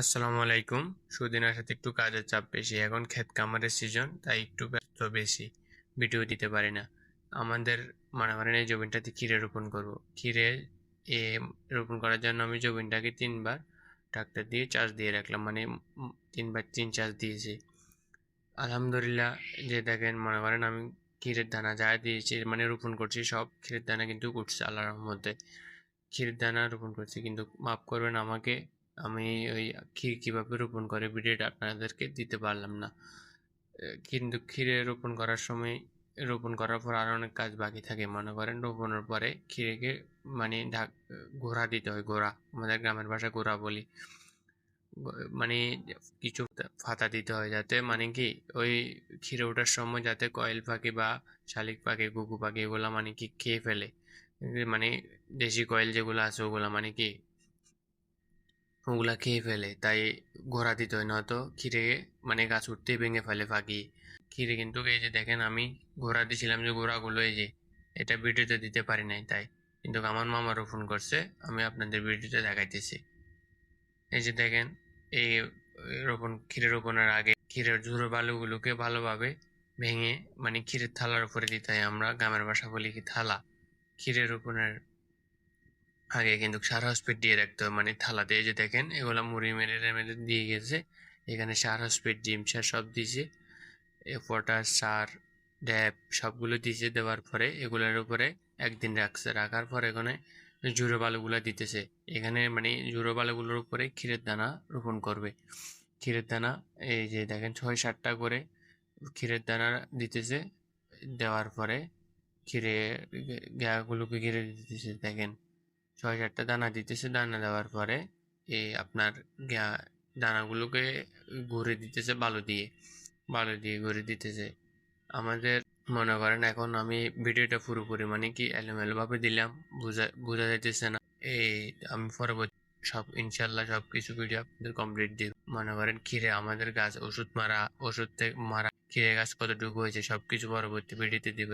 আসসালামু আলাইকুম। সুদিনের সাথে একটু কাজের চাপ বেশি, এখন ক্ষেত কামারের সিজন তাই একটু ব্যস্ত বেশি ভিডিও দিতে পারি না। আমাদের করেন এই জমিনটাতে ক্ষীরে রোপণ করব। ক্ষীরে এ রোপণ করার জন্য আমি জমিনটাকে তিনবার ট্রাক্টর দিয়ে চাষ দিয়ে রাখলাম মানে তিনবার তিন চাষ দিয়েছি। আলহামদুলিল্লাহ, যে দেখেন মনে করেন আমি ক্ষীরের দানা যা দিয়েছি মানে রোপণ করছি, সব ক্ষীরের দানা কিন্তু উঠছে আল্লাহর রহমতে। ক্ষীরের দানা রোপণ করছি, কিন্তু মাফ করবেন, আমাকে আমি ওই ক্ষীর কীভাবে রোপণ করে ভিডিওটা আপনাদেরকে দিতে পারলাম না। কিন্তু ক্ষীরে রোপণ করার সময়, রোপণ করার পর আরও অনেক কাজ বাকি থাকে, মনে করেন রোপণের পরে ক্ষীরেকে মানে ঢাক গোড়া দিতে হয় গোড়া আমাদের গ্রামের ভাষায় গোড়া বলি। মানে কিছু ফাতা দিতে হয় যাতে মানে কি ওই ক্ষীরে ওঠার সময় যাতে কয়েল পাখি বা শালিক পাখি গুগু পাখি এগুলো মানে কি খেয়ে ফেলে। মানে দেশি কয়েল যেগুলো আছে ওগুলো মানে কি ওগুলা খেয়ে ফেলে। তাই ঘোরা দিতে হয়, নয়তো ক্ষীরে মানে গাছ উঠতেই ভেঙে ফেলে পাখি ক্ষীরে কিন্তু এই যে দেখেন আমি ঘোরা দিয়েছিলাম যে ঘোড়াগুলো এই যে, এটা ভিডিওতে দিতে পারি নাই তাই। কিন্তু আমার মামা রোপণ করছে, আমি আপনাদের ভিডিওতে দেখাইতেছি। এই যে দেখেন, এই রোপণ, ক্ষীরে রোপণের আগে ক্ষীরের ঝুড়ো বালুগুলোকে ভালোভাবে ভেঙে মানে ক্ষীরের থালার উপরে দিতে হয়। আমরা গ্রামের বাসা বলি কি থালা। ক্ষীরে রোপণের আগে কিন্তু সার হসপিট দিয়ে রাখতে হবে মানে থালাতে যে দেখেন এগুলো মুড়ি মেরে মেরে দিয়ে গেছে এখানে সার হসপিট ডিম সার সব দিয়েছে পটাশ সার ড্যাপ সবগুলো দিয়েছে দেওয়ার পরে এগুলোর উপরে একদিন রাখছে রাখার পর এখানে জুড়ো বালুগুলো দিতেছে এখানে মানে জুড়ো বালুগুলোর উপরে ক্ষীরের দানা রোপণ করবে ক্ষীরের দানা এই যে দেখেন ছয় সাতটা করে ক্ষীরের দানা দিতেছে দেওয়ার পরে ক্ষীরে গাগুলোকে ঘিরে দিতেছে দেখেন ছয় সাতটা দানা দিতেছে, দানা দেওয়ার পরে এই আপনার দানাগুলোকে ঘুরে দিতেছে বালু দিয়ে বালু দিয়ে ঘুরে দিতেছে। আমাদের মনে করেন এখন আমি ভিডিওটা পুরোপুরি মানে কি এলোমেলো ভাবে দিলাম, বোঝা বোঝা যাইতেছে না। এই আমি পরবর্তী সব ইনশাল্লাহ সব কিছু ভিডিও আপনাদের কমপ্লিট দিব। মনে করেন ক্ষীরে আমাদের গাছ, ওষুধ মারা, ওষুধ থেকে মারা ক্ষীরে গাছ কতটুকু হয়েছে সব কিছু পরবর্তী ভিডিওতে দিব।